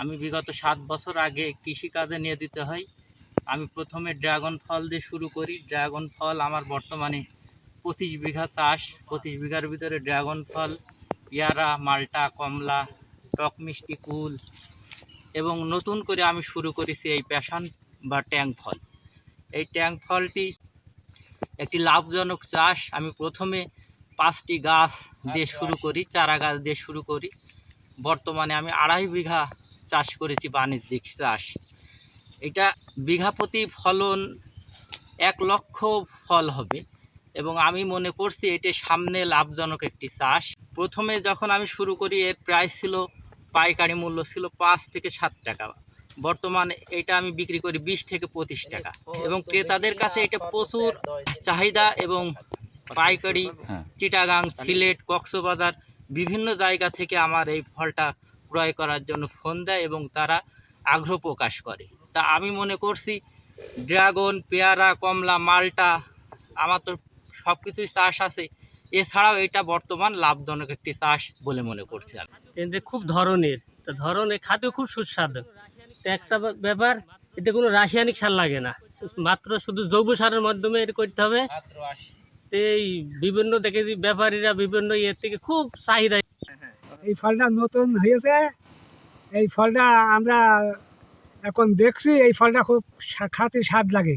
আমি বিগত সাত বছর আগে কৃষিকাজে নিয়োজিত হই। আমি প্রথমে ড্রাগন ফল দিয়ে শুরু করি। ড্রাগন ফল আমার বর্তমানে পঁচিশ বিঘা চাষ। পঁচিশ বিঘার ভিতরে ড্রাগন ফল পেয়ারা মাল্টা কমলা টক মিষ্টি কুল এবং নতুন করে আমি শুরু করেছি এই প্যাশন বা ট্যাং ফল। এই ট্যাং ফলটি একটি লাভজনক চাষ। আমি প্রথমে পাঁচটি গাছ দিয়ে শুরু করি চারা গাছ দিয়ে শুরু করি। বর্তমানে আমি আড়াই বিঘা চাষ করেছি বাণিজ্যিক চাষ। এটা বিঘা প্রতি ফলন এক লক্ষ ফল হবে এবং আমি মনে করছি এটি সামনে লাভজনক একটি চাষ। প্রথমে যখন আমি শুরু করি এর প্রাইস ছিল পাইকারি মূল্য ছিল পাঁচ থেকে সাত টাকা। বর্তমানে এটা আমি বিক্রি করি বিশ থেকে পঁচিশ টাকা। এবং ক্রেতাদের কাছে এটা প্রচুর চাহিদা এবং পাইকারি হ্যাঁ। চিটাগাং সিলেট কক্সবাজার বিভিন্ন জায়গা থেকে আমার এই ফলটা ক্রয় করার জন্য ফোন দেয় এবং তারা আগ্রহ প্রকাশ করে। তা আমি মনে করছি ড্রাগন পেয়ারা কমলা মালটা আমার তো সব কিছুই চাষ আছে। এছাড়াও এটা বর্তমান লাভজনক একটি চাষ বলে মনে করছি আমি। এতে খুব ধরনের তো ধরনের খাদ্য খুব সুস্বাদু। একটা ব্যাপার এতে কোনো রাসায়নিক সার লাগে না। মাত্র শুধু জৈব সারের মাধ্যমে এটা করতে হবে। এই বিভিন্ন দেখে যে ব্যাপারীরা বিভিন্ন ইয়ের থেকে খুব চাহিদা এই ফলটা নতুন হয়েছে। এই ফলটা আমরা এখন দেখছি, এই ফলটা খুব খাতে স্বাদ লাগে।